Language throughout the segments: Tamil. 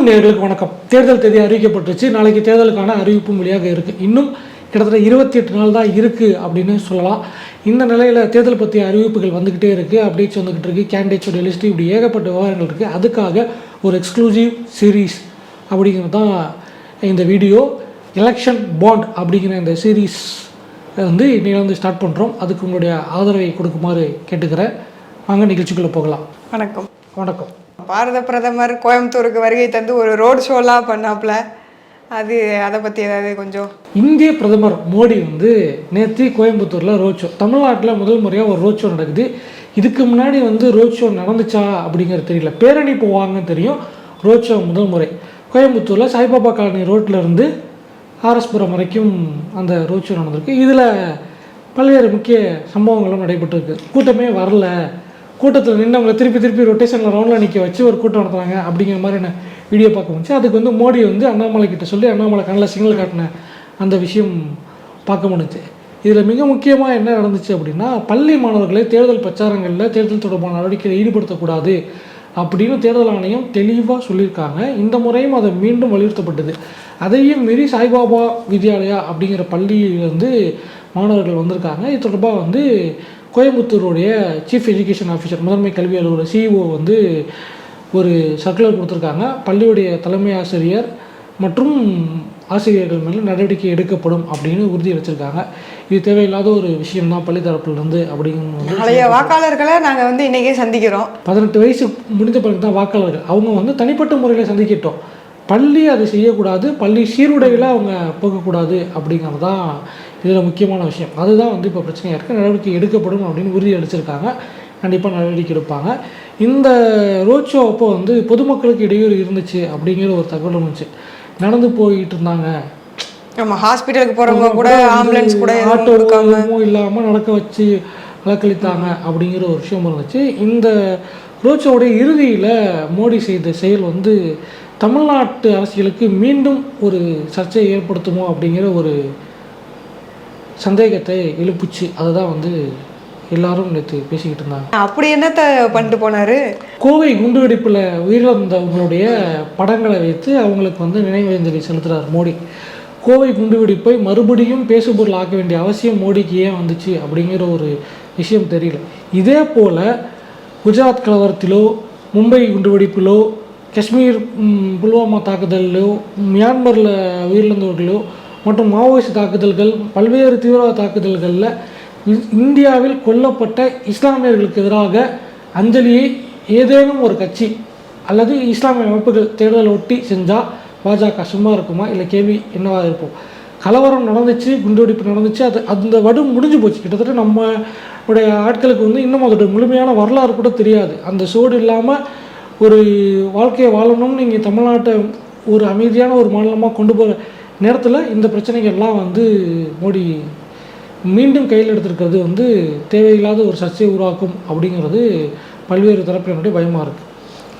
தமிழ் நேர்களுக்கு வணக்கம். தேர்தல் தேதி அறிவிக்கப்பட்டுருச்சு. நாளைக்கு தேர்தலுக்கான அறிவிப்பும் வெளியாக இருக்குது இன்னும் கிட்டத்தட்ட இருபத்தி எட்டு நாள் தான் இருக்குது அப்படின்னு சொல்லலாம். இந்த நிலையில் தேர்தல் பற்றிய அறிவிப்புகள் வந்துக்கிட்டே இருக்குது அப்டேட்ஸ் வந்துக்கிட்டு இருக்குது கேண்டிடேட்ஸோட லிஸ்ட் இப்படி ஏகப்பட்ட விவகாரங்கள் இருக்குது அதுக்காக ஒரு எக்ஸ்க்ளூசிவ் சீரீஸ் அப்படிங்கிறது தான் இந்த வீடியோ எலெக்ஷன் பாண்ட் அப்படிங்கிற இந்த சீரீஸ் வந்து இன்னைக்கு வந்து ஸ்டார்ட் பண்ணுறோம் அதுக்கு உங்களுடைய ஆதரவை கொடுக்குமாறு கேட்டுக்கிறேன். வாங்க நிகழ்ச்சிக்குள்ளே போகலாம். வணக்கம். வணக்கம். பாரத பிரதமர் கோயம்புத்தூருக்கு வருகை தந்து ஒரு ரோட் ஷோலாம் பண்ணாப்புல அது அதை பற்றி ஏதாவது கொஞ்சம். இந்திய பிரதமர் மோடி வந்து நேற்று கோயம்புத்தூரில் ரோட் ஷோ தமிழ்நாட்டில் முதல் முறையாக ஒரு ரோட் ஷோ நடக்குது. இதுக்கு முன்னாடி வந்து ரோட் ஷோ நடந்துச்சா அப்படிங்கிறது தெரியல. பேரணி போவாங்கன்னு தெரியும். ரோட் ஷோ முதல் முறை. கோயம்புத்தூரில் சாய்பாபா காலனி ரோட்டில் இருந்து ஆர்எஸ்புரம் வரைக்கும் அந்த ரோட் ஷோ நடந்திருக்கு. இதில் பல்வேறு முக்கிய சம்பவங்களும் நடைபெற்றிருக்கு. கூட்டமே வரல. கூட்டத்தில் நின்றவங்களை திருப்பி திருப்பி ரொட்டேஷனில் ரவுண்டில் நிற்க வச்சு ஒரு கூட்டம் நடத்துறாங்க அப்படிங்கிற மாதிரி நான் வீடியோ பார்க்க முடிச்சு அதுக்கு வந்து மோடி வந்து அண்ணாமலை கிட்ட சொல்லி அண்ணாமலை கண்ணில் சிக்னல் காட்டின அந்த விஷயம் பார்க்க முடிஞ்சுச்சு இதில் மிக முக்கியமாக என்ன நடந்துச்சு அப்படின்னா பள்ளி மாணவர்களை தேர்தல் பிரச்சாரங்களில் தேர்தல் தொடர்பான நடவடிக்கையில் ஈடுபடுத்தக்கூடாது அப்படின்னு தேர்தல் ஆணையம் தெளிவாக சொல்லியிருக்காங்க. இந்த முறையும் அதை மீண்டும் வலியுறுத்தப்பட்டது. அதையும் மீறி சாய்பாபா வித்யாலயா அப்படிங்கிற பள்ளியிலேருந்து மாணவர்கள் வந்திருக்காங்க. இது தொடர்பாக வந்து கோயம்புத்தூருடைய சீஃப் எஜுகேஷன் ஆஃபீஸர் முதன்மை கல்வி அலுவலர் சிஇஓ வந்து ஒரு சர்க்குலர் கொடுத்துருக்காங்க. பள்ளியுடைய தலைமை ஆசிரியர் மற்றும் ஆசிரியர்கள் மேலே நடவடிக்கை எடுக்கப்படும் அப்படின்னு உறுதி அளிச்சிருக்காங்க. இது தேவையில்லாத ஒரு விஷயம் தான் பள்ளி தரப்புலேருந்து அப்படிங்கிறது பழைய வாக்காளர்களை நாங்கள் வந்து இன்றைக்கே சந்திக்கிறோம். பதினெட்டு வயசு முடிந்த பிறகு தான் வாக்காளர்கள். அவங்க வந்து தனிப்பட்ட முறையில் சந்திக்கட்டும். பள்ளி அதை செய்யக்கூடாது பள்ளி சீருடையில் அவங்க போகக்கூடாது அப்படிங்கிறது தான் இதில் முக்கியமான விஷயம். அதுதான் வந்து இப்போ பிரச்சனையாக இருக்குது நடவடிக்கை எடுக்கப்படும் அப்படின்னு உறுதி அளிச்சிருக்காங்க. கண்டிப்பாக நடவடிக்கை எடுப்பாங்க. இந்த ரோட் ஷோ அப்போ வந்து பொதுமக்களுக்கு இடையூறு இருந்துச்சு அப்படிங்கிற ஒரு தகவல் இருந்துச்சு. நடந்து போயிட்டு இருந்தாங்க. நம்ம ஹாஸ்பிட்டலுக்கு போகிறவங்க கூட ஆம்புலன்ஸ் கூட ஆட்டோ இல்லாமல் நடக்க வச்சு அலக்களித்தாங்க அப்படிங்கிற ஒரு விஷயம் இருந்துச்சு. இந்த ரோட்ஷோடைய இறுதியில் மோடி செய்த செயல் வந்து தமிழ்நாட்டு அரசியலுக்கு மீண்டும் ஒரு சர்ச்சையை ஏற்படுத்துமோ அப்படிங்கிற ஒரு சந்தேகத்தை எழுப்புச்சு. அதுதான் வந்து எல்லாரும் நேற்று பேசிக்கிட்டு இருந்தாங்க. அப்படி என்னத்த பண்ணிட்டு போனாரு? கோவை குண்டுவெடிப்பில் உயிரிழந்தவங்களுடைய படங்களை வைத்து அவங்களுக்கு வந்து நினைவஞ்சலி செலுத்துகிறார் மோடி. கோவை குண்டுவெடிப்பை மறுபடியும் பேசுபொருள் ஆக்க வேண்டிய அவசியம் மோடிக்கு ஏன் வந்துச்சு அப்படிங்கிற ஒரு விஷயம் தெரியல. இதே போல் குஜராத் கலவரத்திலோ மும்பை குண்டுவெடிப்பிலோ காஷ்மீர் புல்வாமா தாக்குதலிலோ மியான்மரில் உயிரிழந்தவர்களோ மற்றும் மாவோயிஸ்ட் தாக்குதல்கள் பல்வேறு தீவிரவாத தாக்குதல்களில் இந்தியாவில் கொல்லப்பட்ட இஸ்லாமியர்களுக்கு எதிராக அஞ்சலியை ஏதேனும் ஒரு கட்சி அல்லது இஸ்லாமிய அமைப்புகள் தேர்தல் ஒட்டி செஞ்சால் பாஜக சும்மா இருக்குமா? இல்லை கேள்வி என்னவாக இருக்கும்? கலவரம் நடந்துச்சு குண்டுவெடிப்பு நடந்துச்சு அது அந்த வடு முடிஞ்சு போச்சு. கிட்டத்தட்ட நம்ம உடைய ஆட்களுக்கு வந்து இன்னும் அதோட முழுமையான வரலாறு கூட தெரியாது. அந்த சோடு இல்லாமல் ஒரு வாழ்க்கையை வாழணும்னு நீங்கள் தமிழ்நாட்டை ஒரு அமைதியான ஒரு மாநிலமாக கொண்டு போகிற நேரத்தில் இந்த பிரச்சனைகள்லாம் வந்து மோடி மீண்டும் கையில் எடுத்திருக்கிறது வந்து தேவையில்லாத ஒரு சர்ச்சையை உருவாக்கும் அப்படிங்கிறது பல்வேறு தரப்பினருடைய பயமாக இருக்குது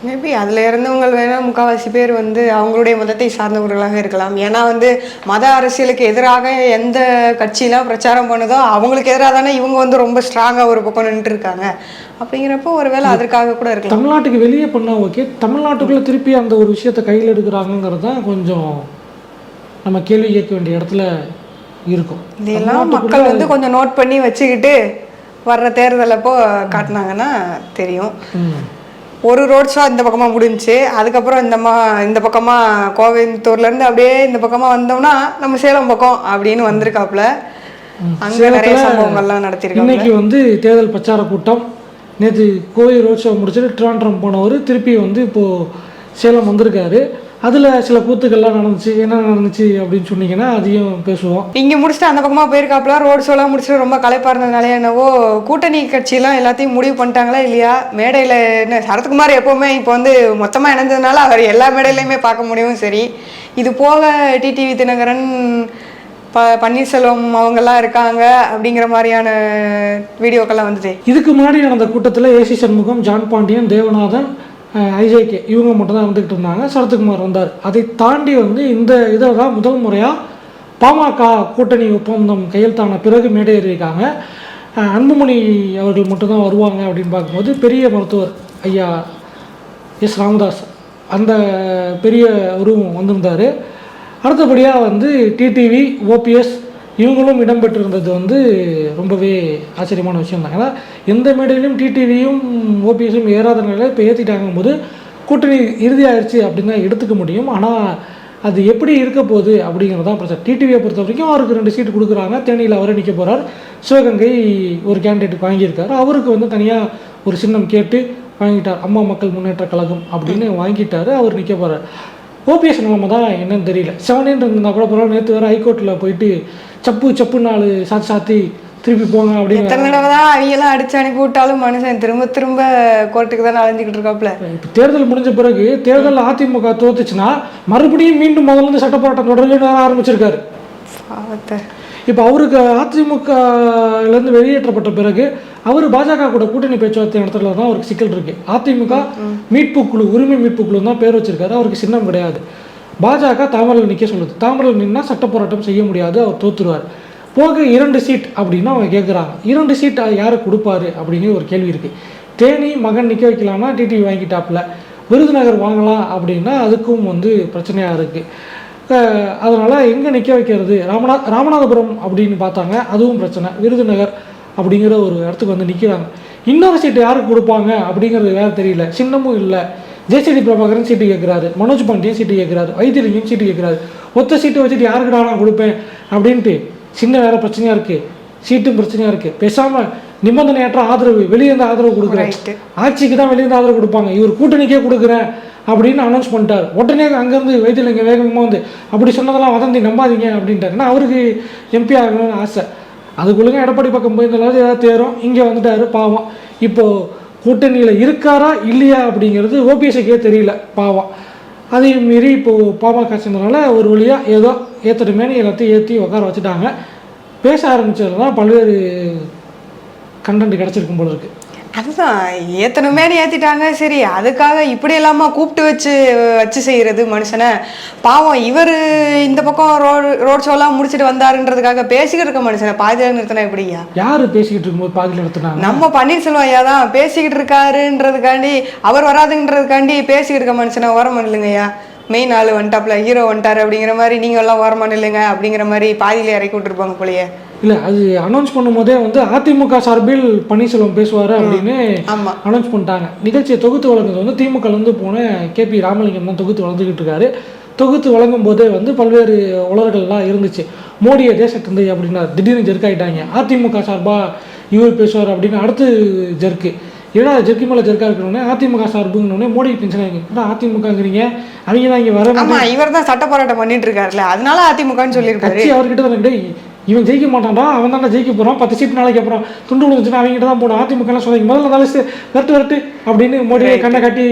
மேபி அதில் இருந்தவங்க வேணால் முக்கால்வாசி பேர் வந்து அவங்களுடைய மதத்தை சார்ந்தவர்களாக இருக்கலாம். ஏன்னா வந்து மத அரசியலுக்கு எதிராக எந்த கட்சியெலாம் பிரச்சாரம் பண்ணுதோ அவங்களுக்கு எதிராக தானே இவங்க வந்து ரொம்ப ஸ்ட்ராங்காக ஒரு பக்கம் நின்றுட்டு இருக்காங்க. அப்படிங்கிறப்போ ஒருவேளை அதற்காக கூட இருக்கலாம். தமிழ்நாட்டுக்கு வெளியே பண்ணால் ஓகே தமிழ்நாட்டுக்குள்ளே திருப்பி அந்த ஒரு விஷயத்தை கையில் எடுக்கிறாங்கங்கிறது தான் கொஞ்சம் நம்ம கேள்வி கேட்க வேண்டிய இடத்துல இருக்கும். இதெல்லாம் மக்கள் வந்து கொஞ்சம் நோட் பண்ணி வச்சுக்கிட்டு வர்ற தேர்தல் அப்போ காட்டினாங்கன்னா தெரியும். ஒரு ரோட் ஷோ இந்த பக்கமாக முடிஞ்சுச்சு. அதுக்கப்புறம் இந்த மா இந்த பக்கமாக கோயம்புத்தூர்லேருந்து அப்படியே இந்த பக்கமாக வந்தோம்னா நம்ம சேலம் பக்கம் அப்படின்னு வந்திருக்காப்புல. அங்கே நிறைய சம்பவங்கள்லாம் நடத்திருக்காங்க இன்னைக்கு வந்து தேர்தல் பிரச்சார கூட்டம். நேற்று கோவை ரோட் ஷோ முடிச்சுட்டு ட்ரிவாண்ட்ரம் போனவர் திருப்பி வந்து இப்போது சேலம் வந்திருக்காரு. அதில் சில கூத்துக்கள்லாம் நடந்துச்சு என்ன நடந்துச்சு அப்படின்னு சொன்னீங்கன்னா அதையும் பேசுவோம். இங்கே முடிச்சுட்டு அந்த பக்கமாக போயிருக்காப்புல ரோட் ஷோலாம் முடிச்சுட்டு ரொம்ப களைப்பாக இருந்ததுனால என்னவோ கூட்டணி கட்சியெல்லாம் எல்லாத்தையும் முடிவு பண்ணிட்டாங்களா இல்லையா? மேடையில் என்ன சரத்குமார் எப்போவுமே இப்போ வந்து மொத்தமாக இணைஞ்சதுனால அவர் எல்லா மேடையிலையுமே பார்க்க முடியும் சரி. இது போக டிடிவி தினகரன் ப பன்னீர்செல்வம் அவங்கெல்லாம் இருக்காங்க அப்படிங்கிற மாதிரியான வீடியோக்கெல்லாம் வந்தது. இதுக்கு முன்னாடி நடந்த கூட்டத்தில் AC Shanmugam John Pandian Devanathan IJK இவங்க மட்டும்தான் வந்துக்கிட்டு இருந்தாங்க. சரத்குமார் வந்தார். அதை தாண்டி வந்து இந்த இதை தான் முதல் முறையாக பாமக கூட்டணி ஒப்பந்தம் கையெழுத்தான பிறகு மேடை ஏறியிருக்காங்க. அன்புமணி அவர்கள் மட்டும்தான் வருவாங்க அப்படின்னு பார்க்கும்போது பெரிய மருத்துவர் ஐயா எஸ் ராமதாஸ் அந்த பெரிய உருவம் வந்திருந்தார். அடுத்தபடியாக வந்து டிடிவி ஓபிஎஸ் இவங்களும் இடம்பெற்றிருந்தது வந்து ரொம்பவே ஆச்சரியமான விஷயம் தான். ஏன்னா எந்த மேடையிலும் டிடிவியும் ஓபிஎஸும் ஏறாத நிலையில் இப்போ ஏற்றிட்டாங்கும் போது கூட்டணி இறுதி அப்படின்னு தான் எடுத்துக்க முடியும். ஆனால் அது எப்படி இருக்க போகுது அப்படிங்கிறது தான் பிரச்சனை டிடிவியை பொறுத்த வரைக்கும் அவருக்கு ரெண்டு சீட்டு கொடுக்குறாங்க. தேனியில் அவரே நிற்க போகிறார் சிவகங்கை ஒரு கேண்டிடேட் வாங்கியிருக்காரு. அவருக்கு வந்து தனியாக ஒரு சின்னம் கேட்டு வாங்கிட்டார். அம்மா மக்கள் முன்னேற்ற கழகம் அப்படின்னு வாங்கிட்டார். அவர் நிற்க போகிறார் ஓபிஎஸ் நிலைமை தான் என்னன்னு தெரியல. செவனேன்னு இருந்தால் கூட பரவாயில்ல. நேற்று வேறு ஹைகோர்ட்டில் போயிட்டு சப்பு சப்பு நாலு சாத்தி சாத்தி திருப்பி போங்க அப்படின்னு எத்தனை தடவை தான் அவங்கெல்லாம் அடிச்சு அனுப்பி விட்டாலும் மனுஷன் திரும்ப திரும்ப கோர்ட்டுக்கு தானே அலைஞ்சிக்கிட்டு இருக்காப்ல இப்போ தேர்தல் முடிஞ்ச பிறகு தேர்தலில் அதிமுக தோத்துச்சுன்னா மறுபடியும் மீண்டும் முதல்ல இருந்து சட்ட போராட்டம் தொடர்ந்து ஆரம்பிச்சிருக்காரு. இப்போ அவருக்கு அதிமுகலேருந்து வெளியேற்றப்பட்ட பிறகு அவர் பாஜக கூட கூட்டணி பேச்சுவார்த்தை நடத்துறதுல தான் அவருக்கு சிக்கல் இருக்கு. அதிமுக மீட்பு குழு உரிமை மீட்பு குழு தான் பேர் வச்சிருக்காரு. அவருக்கு சின்னம் கிடையாது. பாஜக தாமரையில் நிற்க சொல்லுது. தாமரையில் நின்னால் சட்ட போராட்டம் செய்ய முடியாது அவர் தோத்துருவார். போக இரண்டு சீட் அப்படின்னு அவங்க கேட்குறாங்க இரண்டு சீட் யாரை கொடுப்பாரு அப்படிங்கிற ஒரு கேள்வி இருக்குது தேனி மகன் நிற்க வைக்கலாம்னா டிடிவி வாங்கிட்டாப்புல. விருதுநகர் வாங்கலாம் அப்படின்னா அதுக்கும் வந்து பிரச்சனையாக இருக்குது அதனால் எங்கே நிற்க வைக்கிறது? ராமநா ராமநாதபுரம் அப்படின்னு பார்த்தாங்க அதுவும் பிரச்சனை. விருதுநகர் அப்படிங்கிற ஒரு இடத்துக்கு வந்து நிற்கிறாங்க இன்னொரு சீட்டு யாருக்கு கொடுப்பாங்க அப்படிங்கிறது வேறு தெரியல. சின்னமும் இல்லை. ஜெயசெடி பிரபாகரன் சீட்டு கேட்குறாரு மனோஜ் பாண்டியன் சீட்டு கேட்குறாரு வைத்தியலிங்கம் சீட்டு கேட்குறாரு ஒத்த சீட்டு வச்சுட்டு யாருக்குடா நான் கொடுப்பேன்? அப்படின்ட்டு சின்ன வேற பிரச்சனையாக இருக்குது சீட்டும் பிரச்சனையாக இருக்குது பேசாமல் நிபந்தனையற்ற ஆதரவு வெளியேருந்து ஆதரவு கொடுக்குறேன். ஆட்சிக்கு தான் வெளியேருந்து ஆதரவு கொடுப்பாங்க. இவர் கூட்டணிக்கே கொடுக்குறேன் அப்படின்னு அனௌன்ஸ் பண்ணிட்டார். உடனே அங்கேருந்து வைத்தியலிங்க வேகமாக வந்து அப்படி சொன்னதெல்லாம் வதந்தி நம்பாதீங்க அப்படின்ட்டார். ஏன்னா அவருக்கு எம்பி ஆகணும்னு ஆசை. அதுக்குள்ளுங்க எடப்பாடி பக்கம் போயிருந்தாலும் ஏதாவது தேரும். இங்கே வந்துட்டாரு பாவம். இப்போது கூட்டணியில் இருக்காரா இல்லையா அப்படிங்கிறது ஓபிஎஸ்க்கே தெரியல பாவம். அதையும் மீறி இப்போது பாமக சேர்ந்தனால ஒரு வழியாக ஏதோ ஏற்றட்டுமேனு எல்லாத்தையும் ஏற்றி உட்கார வச்சுட்டாங்க. பேச ஆரம்பிச்சதுல தான் பல்வேறு கண்டென்ட் கிடச்சிருக்கும் போல இருக்குது அதுதான் ஏத்தனுமே ஏத்திட்டாங்க. சரி அதுக்காக இப்படி இல்லாம கூப்பிட்டு வச்சு வச்சு செய்யறது மனுஷனை. பாவம் இவர் இந்த பக்கம் ரோடு ரோட் ஷோலாம் முடிச்சுட்டு வந்தாருன்றதுக்காக பேசிக்கிட்டு இருக்க மனுஷனை. பாதியில நிறுத்தினா எப்படியா யார் பேசிக்கிட்டு இருக்கும்போது பாதியில் எடுத்துனாங்க நம்ம பன்னீர்செல்வம் ஐயா தான் பேசிக்கிட்டு இருக்காருன்றதுக்காண்டி அவர் வராதுன்றதுக்காண்டி பேசிக்கிட்டு இருக்க மனுஷனை ஓரமா இல்லைங்கய்யா மெயின் ஆளு வந்துட்டாப்ல ஹீரோ வந்துட்டாரு அப்படிங்கிற மாதிரி நீங்க எல்லாம் ஓரமா இல்லைங்க அப்படிங்கிற மாதிரி பாதியில இறக்கி விட்டுருப்பாங்க போலயே. இல்லை அது அனௌன்ஸ் பண்ணும்போதே வந்து அதிமுக சார்பில் பன்னீர்செல்வம் பேசுவார் அப்படின்னு அனௌன்ஸ் பண்ணிட்டாங்க. நிகழ்ச்சியை தொகுத்து வழங்குறது வந்து திமுகலேருந்து போன கேபி ராமலிங்கம் தான் தொகுத்து வழங்கிக்கிட்டு இருக்காரு. தொகுத்து வழங்கும் போதே வந்து பல்வேறு உலகங்கள்லாம் இருந்துச்சு. மோடியை தேசத்தந்தை அப்படின்னா திடீர்னு ஜெர்க் ஆயிட்டாங்க. அதிமுக சார்பாக இவர் பேசுவார் அப்படின்னு அடுத்து ஜெர்க்கு ஏடா ஜெர்க்கி மேலே ஜெர்க்கா இருக்கணுன்னே அதிமுக சார்புங்கன்னொடனே மோடி டென்ஷன் ஆகிங்க அதிமுகங்கிறீங்க அவங்க தான் இங்கே வர இவர் தான் சட்ட போராட்டம் பண்ணிட்டு இருக்காருல்ல. அதனால அதிமுகன்னு சொல்லியிருக்காரு. அவர்கிட்ட தான் இவன் ஜெயிக்க மாட்டான்டா அவன் தான் ஜெயிக்க போகிறான் பத்து சீட் நாளைக்கு அப்புறம் துண்டு விழுந்துச்சுன்னா அவங்ககிட்ட தான் போடும் அதிமுகலாம் சொன்னாங்க முதல்ல தலைச்சு விரட்டு விரட்டு அப்படின்னு மோடியை கண்ணை கட்டி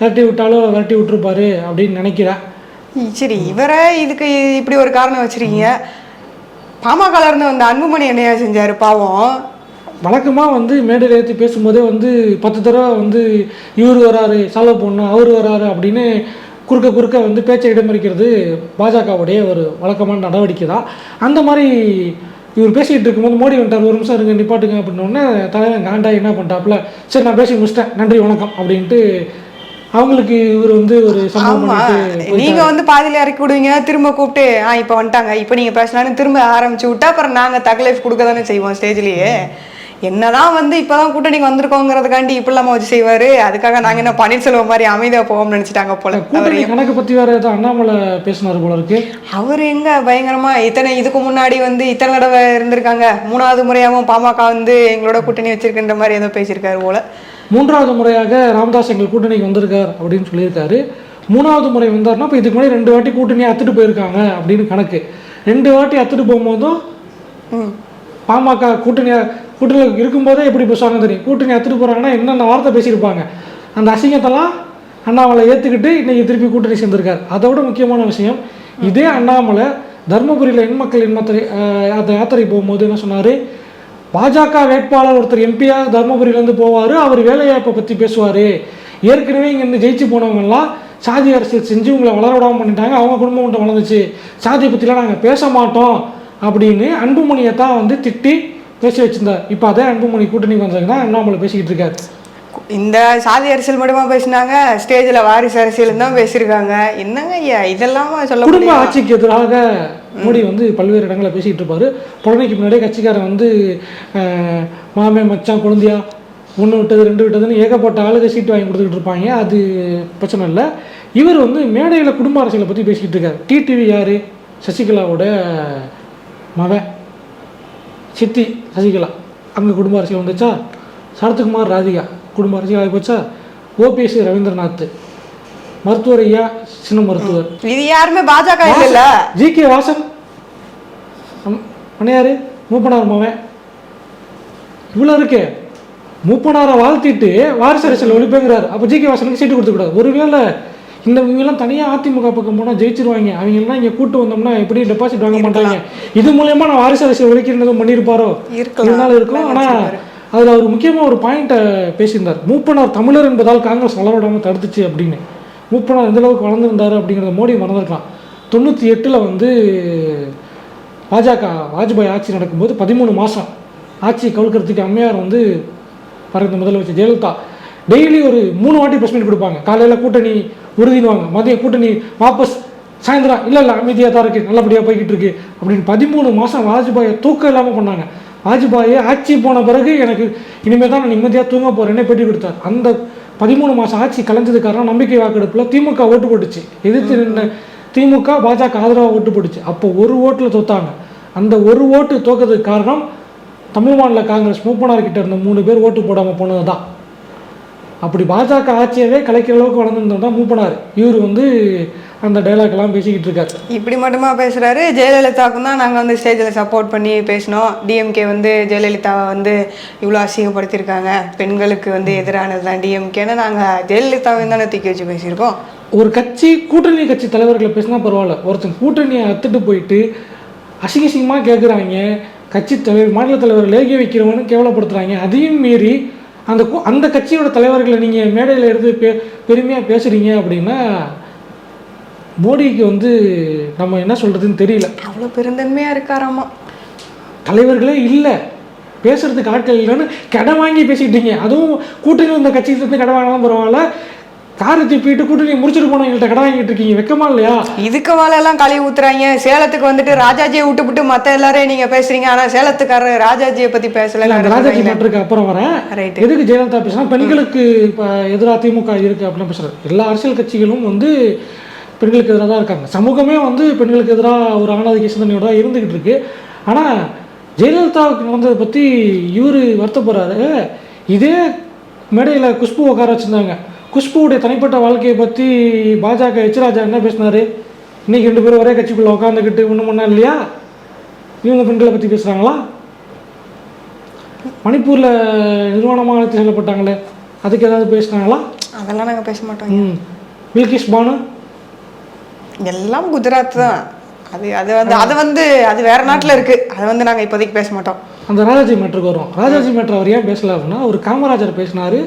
விரட்டி விட்டாலும் விரட்டி விட்டுருப்பாரு அப்படின்னு நினைக்கிறேன். சரி இவரே இதுக்கு இப்படி ஒரு காரணம் வச்சிருக்கீங்க. பாமக இருந்து வந்த அன்புமணி என்னையா செஞ்சாரு பாவம். வழக்கமாக வந்து மேடையில் ஏற்றி பேசும்போதே வந்து பத்து தடவை வந்து இவர் வராரு சால்வ் பண்ணணும் அவர் வராரு அப்படின்னு குறுக்க குறுக்க வந்து பேச்சை இடமறிக்கிறது பாஜகவுடைய ஒரு வழக்கமான நடவடிக்கை தான். அந்த மாதிரி இவர் பேசிகிட்டு இருக்கும்போது மோடி வந்துட்டார் ஒரு நிமிஷம் இருங்க நிப்பாட்டுங்க அப்படின்னோடனே தலைவன் காண்டா என்ன பண்ணிட்டாப்புல சரி நான் பேசி முடிச்சிட்டேன். நன்றி வணக்கம் அப்படின்ட்டு அவங்களுக்கு இவர் வந்து ஒரு நீங்க வந்து பாதியில இறக்கி விடுவீங்க திரும்ப கூப்பிட்டு ஆ இப்ப வந்துட்டாங்க. இப்ப நீங்க பேசலாம்னு திரும்ப ஆரம்பிச்சு விட்டா அப்புறம் நாங்க தகலைஃப் கொடுக்க தானே செய்வோம் ஸ்டேஜ்லயே என்னதான் வந்து இப்பதான் கூட்டணிக்கு வந்திருக்கோங்கிறதுக்காண்டி இப்படிலாம வச்சு செய்வாரு. அதுக்காக நாங்க என்ன பன்னீர்செல்வம் மாதிரி அமைதியா போவோம்னு நினைச்சிட்டாங்க போல கூட்டணி கணக்கு பற்றி வேற ஏதோ அண்ணாமலை பேசினார் போல இருக்கு. அவர் எங்க பயங்கரமா இத்தனை இதுக்கு முன்னாடி வந்து இத்தனை தடவை இருந்திருக்காங்க. மூணாவது முறையாவும் பாமக வந்து எங்களோட கூட்டணி வச்சிருக்கின்ற மாதிரி ஏதோ பேசியிருக்காரு போல. மூன்றாவது முறையாக ராமதாஸ் எங்கள் கூட்டணிக்கு வந்திருக்கார் அப்படின்னு சொல்லியிருக்காரு. மூணாவது முறை வந்தார்னா இப்போ இதுக்கு முன்னாடி ரெண்டு வாட்டி கூட்டணி அத்துட்டு போயிருக்காங்க அப்படின்னு கணக்கு. ரெண்டு வாட்டி அத்துட்டு போகும்போதும் பாமக கூட்டணி கூட்டணியில் இருக்கும்போதே எப்படி பேசுவாங்க தெரியும். கூட்டணி எடுத்துகிட்டு போகிறாங்கன்னா என்னென்ன வார்த்தை பேசியிருப்பாங்க. அந்த அசிங்கத்தெல்லாம் அண்ணாமலை ஏற்றுக்கிட்டு இன்றைக்கி திருப்பி கூட்டணி சேர்ந்திருக்காரு. அதை விட முக்கியமான விஷயம் இதே அண்ணாமலை தர்மபுரியில் எண்மக்கள் எண்மத்திரை அந்த யாத்திரை போகும்போது என்ன சொன்னார்? பாஜக வேட்பாளர் ஒருத்தர் எம்பியாக தர்மபுரியிலேருந்து போவார் அவர் வேலைவாய்ப்பை பற்றி பேசுவார். ஏற்கனவே இங்கேருந்து ஜெயிச்சு போனவங்கெல்லாம் சாதி அரசியல் செஞ்சு உங்களை வளர விடாமல் பண்ணிட்டாங்க அவங்க குடும்பம் மட்டும் வளர்ந்துச்சு. சாதியை பற்றிலாம் நாங்கள் பேச மாட்டோம் அப்படின்னு அன்புமணியை தான் வந்து திட்டி பேசி வச்சிருந்தார் இப்போ அதே அன்புமணி கூட்டணிக்கு வந்ததுக்கு தான் அண்ணாமலை பேசிக்கிட்டு இருக்காரு. இந்த சாதி அரசியல் மட்டுமா பேசினாங்க ஸ்டேஜில் வாரிசு அரசியல் தான் பேசியிருக்காங்க. என்னங்க ஐயா இதெல்லாம் சொல்ல குடும்ப ஆட்சிக்கு எதிராக மோடி வந்து பல்வேறு இடங்களில் பேசிக்கிட்டு இருப்பாரு. புடனைக்கு முன்னாடியே கட்சிக்காரன் வந்து மாமே மச்சான் குழந்தையா ஒன்று விட்டது ரெண்டு விட்டதுன்னு ஏகப்பட்ட ஆளுக சீட்டு வாங்கி கொடுத்துக்கிட்டு இருப்பாங்க. அது பிரச்சனை இல்லை. இவர் வந்து மேடையில் குடும்ப அரசியலை பற்றி பேசிக்கிட்டு இருக்காரு. டிடிவி யார்? சசிகலாவோட மவன் சித்தி சசிகலா அங்கே குடும்ப அரசியல் வந்துச்சா? சரத்குமார் ராதிகா குடும்ப அரசியல் ஆகி போச்சா? ஓபிஎஸ் ரவீந்திரநாத் மருத்துவர் ஐயா சின்ன மருத்துவர். இது யாருமே பாஜக இல்லைல்ல? ஜி கே வாசன். அண்ணையாரு மூப்பனார் மவன் இவ்வளோ இருக்கே. மூப்பனாரை வாழ்த்திட்டு வாரிசு அரசியல் ஒழிப்பேங்கிறார். அப்போ ஜி கே வாசனுக்கு சீட்டு கொடுத்துக்கூடாது. ஒருவேளை இந்த இவங்கெல்லாம் தனியாக அதிமுக பக்கம் போனால் ஜெயிச்சிருவாங்க. அவங்கெல்லாம் இங்கே கூட்டு வந்தோம்னா எப்படி டெபாசிட் வாங்க மாட்டாங்க? இது மூலயமா நான் வாரிசு அரசியல் ஒழிக்கிறதும் பண்ணியிருப்பாரோ. இருந்தாலும் இருக்கும் ஆனால் அதில் அவர் முக்கியமாக ஒரு பாயிண்ட்டை பேசியிருந்தார். மூப்பனார் தமிழர் என்பதால் காங்கிரஸ் வளரவிடாமல் தடுத்துச்சு அப்படின்னு. மூப்பனார் எந்த அளவுக்கு வளர்ந்துருந்தாரு அப்படிங்கிறத மோடி மறந்துருக்கலாம். தொண்ணூற்றி எட்டில் வந்து பாஜக வாஜ்பாய் ஆட்சி நடக்கும்போது பதிமூணு மாதம் ஆட்சி கவுக்கிறதுக்கு அம்மையார் வந்து பறந்த முதலமைச்சர் ஜெயலலிதா. டெய்லி ஒரு மூணு வாட்டி ப்ரெஸ் மீட் கொடுப்பாங்க. காலையில் கூட்டணி உறுதினுவாங்க மதிய கூட்டணி வாபஸ் சாயந்தரம் இல்லை இல்லை அமைதியாக தான் இருக்குது நல்லபடியாக போய்கிட்டு இருக்கு. அப்படின்னு பதிமூணு மாதம் வாஜ்பாயை தூக்கம் இல்லாமல் பண்ணாங்க. வாஜ்பாயை ஆட்சி போன பிறகு எனக்கு இனிமேல் தான் நான் நிம்மதியாக தூங்க போகிறேன்னே பேட்டி கொடுத்தார். அந்த பதிமூணு மாதம் ஆட்சி கலைஞ்சது காரணம் நம்பிக்கை வாக்கெடுப்பில் திமுக ஓட்டு போட்டுச்சு. எதிர்த்து நின்ன திமுக பாஜக ஆதரவாக ஓட்டு போட்டுச்சு. அப்போ ஒரு ஓட்டில் தோத்தாங்க. அந்த ஒரு ஓட்டு தோக்கிறதுக்கு காரணம் தமிழ் மாநில காங்கிரஸ் மூப்பனார்கிட்ட இருந்த மூணு பேர் ஓட்டு போடாமல் போனது தான் அப்படி பாஜக ஆட்சியவே கலைக்கிற அளவுக்கு வளர்ந்துருந்தது தான் மூப்பனார். இவர் வந்து அந்த டைலாக் எல்லாம் பேசிக்கிட்டு இருக்காரு. இப்படி மட்டுமா பேசுறாரு? ஜெயலலிதாவுக்கும் தான் நாங்கள் வந்து ஸ்டேஜில் சப்போர்ட் பண்ணி பேசினோம். டிஎம்கே வந்து ஜெயலலிதாவை வந்து இவ்வளோ அசிங்கப்படுத்தியிருக்காங்க. பெண்களுக்கு வந்து எதிரானது தான் டிஎம்கேன்னு நாங்கள் ஜெயலலிதாவை தானே தூக்கி வச்சு பேசியிருக்கோம். ஒரு கட்சி கூட்டணி கட்சி தலைவர்களை பேசினா பரவாயில்ல. ஒருத்தன் கூட்டணியை அத்துட்டு போயிட்டு அசிங்க அசிங்கமாக கேட்குறாங்க கட்சி தலைவர் மாநில தலைவர் லேகிய வைக்கிறவனு கேவலப்படுத்துகிறாங்க அதையும் மீறி அந்த அந்த கட்சியோட தலைவர்களை நீங்கள் மேடையில் எடுத்து பே பெருமையாக பேசுகிறீங்க அப்படின்னா மோடிக்கு வந்து நம்ம என்ன சொல்கிறதுன்னு தெரியல. அவ்வளோ பெருந்தன்மையாக இருக்காராமா? தலைவர்களே இல்லை. பேசுறதுக்கு ஆட்கள் இல்லைன்னு கடன் வாங்கி பேசிக்கிட்டீங்க. அதுவும் கூட்டணி வந்த கட்சியிலேருந்து கடன் வாங்கலாம் பரவாயில்ல. காரை திப்பிட்டு கூட்டணி முடிச்சுட்டு போனவங்கள்ட்ட கடன் வாங்கிட்டு இருக்கீங்க வெக்கமா இல்லையா? இதுக்கு மேல எல்லாம் கழுவி ஊத்துறாங்க. சேலத்துக்கு வந்துட்டு ராஜாஜியை விட்டுப்புட்டு மத்த எல்லாரையும் நீங்க பேசுறீங்க. ஆனா சேலத்துக்காரர் ராஜாஜியை பத்தி பேசல. அந்த ராஜாஜி மேட்டருக்கு அப்புறம் வரேன். எதுக்கு ஜெயலலிதா பேசினா பெண்களுக்கு இப்போ எதிராக திமுக இருக்கு அப்படின்னு பேசுறாரு. எல்லா அரசியல் கட்சிகளும் வந்து பெண்களுக்கு எதிராக தான் இருக்காங்க. சமூகமே வந்து பெண்களுக்கு எதிராக ஒரு ஆணாதிக்க சிந்தனையோட தான் இருந்துகிட்டு இருக்கு. ஆனால் ஜெயலலிதாவுக்கு நடந்ததை பற்றி இவர் வருத்தப்படுறாரு. இதே மேடையில் குஷ்பு உட்கார வச்சுருந்தாங்க. குஷ்புவுடைய தனிப்பட்ட வாழ்க்கையை பற்றி பாஜக எச் ராஜா என்ன பேசினாரு? இன்னைக்கு ரெண்டு பேரும் ஒரே கட்சிக்குள்ளே உட்காந்துக்கிட்டு ஒன்றும் பண்ணா இல்லையா? இவங்க பெண்களை பற்றி பேசுகிறாங்களா மணிப்பூரில் நிர்வாணமாக அழைத்து செல்லப்பட்டாங்களே அதுக்கு ஏதாவது பேசுனாங்களா? அதெல்லாம் நாங்க பேச மாட்டோம் ம். பில்கிஷ் பானு? எல்லாம் குஜராத் தான். அது அது வந்து அது வந்து அது வேற நாட்டுல இருக்கு. அதை வந்து நாங்க இப்போதைக்கு பேச மாட்டோம். அந்த ராஜாஜி மேட்டருக்கு வரும். ராஜாஜி மேட்டர் அவர் ஏன் பேசல அப்படின்னா அவர் காமராஜர் பேசினார்.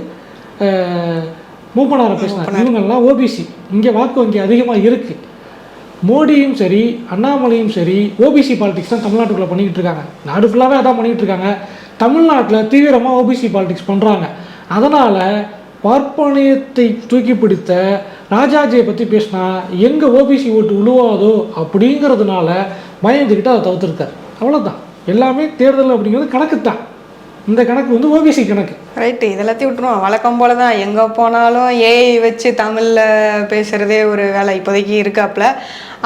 மூப்பனாரை பேசினார். இவங்கெல்லாம் ஓபிசி இங்கே வாக்கு வங்கி அதிகமாக இருக்குது மோடியும் சரி அண்ணாமலையும் சரி ஓபிசி பாலிடிக்ஸ் தான் தமிழ்நாட்டுக்குள்ளே பண்ணிக்கிட்டு இருக்காங்க. நாடு ஃபுல்லாகவே அதான் பண்ணிக்கிட்டு இருக்காங்க. தமிழ்நாட்டில் தீவிரமாக ஓபிசி பாலிடிக்ஸ் பண்ணுறாங்க அதனால் பார்ப்பனியத்தை தூக்கி பிடித்த ராஜாஜியை பற்றி பேசினா எங்கே ஓபிசி ஓட்டு உழுவாதோ அப்படிங்கிறதுனால பயந்துக்கிட்டு அதை தவிர்த்துருக்கார். அவ்வளோதான் எல்லாமே தேர்தல் அப்படிங்கிறது கணக்கு தான் இந்த கணக்கு வந்து ஓபிசி கணக்கு. ரைட்டு இதெல்லாத்தையும் விட்டுருவோம். வழக்கம் போல தான் எங்கே போனாலும் ஏஐ வச்சு தமிழில் பேசுகிறதே ஒரு வேலை இப்போதைக்கு இருக்காப்புல.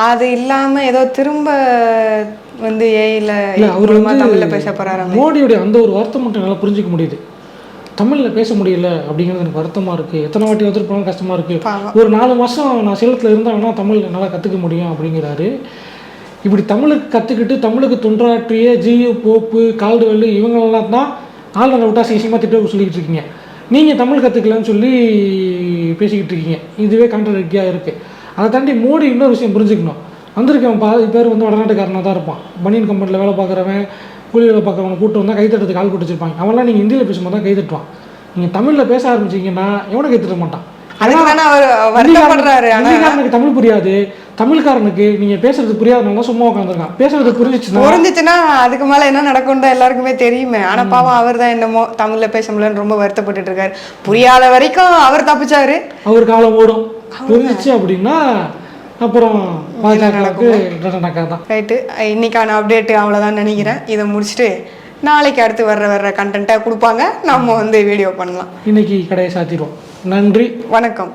அது இல்லாமல் ஏதோ திரும்ப வந்து ஏஐல இல்லை அவர் தமிழில் பேச போகிறாராங்க மோடியுடைய அந்த ஒரு வார்த்தை மட்டும் என்னால் புரிஞ்சிக்க முடியுது. தமிழில் பேச முடியல அப்படிங்கிறது எனக்கு வருத்தமாக இருக்குது எத்தனை வாட்டி வந்துட்டு போனாலும் கஷ்டமாக இருக்குது. ஒரு நாலு மாதம் நான் சேலத்தில் இருந்தாங்கன்னா தமிழ் நல்லா கற்றுக்க முடியும் அப்படிங்கிறாரு. இப்படி தமிழுக்கு கற்றுக்கிட்டு தமிழுக்கு தொன்றாற்றிய ஜியு போப்பு கால்டுவெல் இவங்களெல்லாம் தான் ஆளுநரை விட்டா சீசியமாக திட்ட சொல்லிக்கிட்டு இருக்கீங்க. நீங்கள் தமிழ் கற்றுக்கலன்னு சொல்லி பேசிக்கிட்டு இருக்கீங்க. இதுவே கான்ட்ரடிக்டியாக இருக்குது அதை தாண்டி மோடி இன்னொரு விஷயம் புரிஞ்சுக்கணும். வந்திருக்கவன் பாதி பேர் வந்து வடநாட்டுக்காரனாக தான் இருப்பான். பனியன் கம்பெனியில் வேலை பார்க்குறவன் கூலி வேலை பார்க்குறவனை கூட்டு வந்தால் கைத்தட்டுறதுக்கு ஆள் கூட்டு வச்சிருப்பாங்க அவன்லாம் நீங்கள் ஹிந்தியில் பேசும்போது தான் கைத்தட்டுவான் நீங்கள் தமிழில் பேச ஆரம்பிச்சிங்கன்னா எவனை கைத்தட்ட மாட்டான்? ஹிந்திக்காரனுக்கு தமிழ் புரியாது. தமிழ்காரனுக்கு நீங்க பேசுறது புரியாதனால சும்மா உட்காந்துருக்கான். பேசுறது புரிஞ்சிச்சுன்னா? புரிஞ்சிச்சுன்னா அதுக்கு மேல என்ன நடக்கும்னு எல்லாருக்குமே தெரியுமே. ஆனா பாவம் அவர் தான் என்னமோ தமிழ்ல பேச முடியலன்னு ரொம்ப வருத்தப்பட்டுட்டு இருக்காரு. புரியாத வரைக்கும் அவர் தப்பிச்சாரு. அவர் காலம் ஓடும். புரிஞ்சிச்சு அப்படின்னா அப்புறம் ரைட்டு. இன்னைக்கான அப்டேட் அவ்வளோதான் நினைக்கிறேன். இதை முடிச்சுட்டு நாளைக்கு அடுத்து வர்ற வர்ற கண்டென்ட்டை கொடுப்பாங்க. நம்ம வந்து வீடியோ பண்ணலாம். இன்னைக்கு கடையை சாத்திடுவோம். நன்றி. வணக்கம்.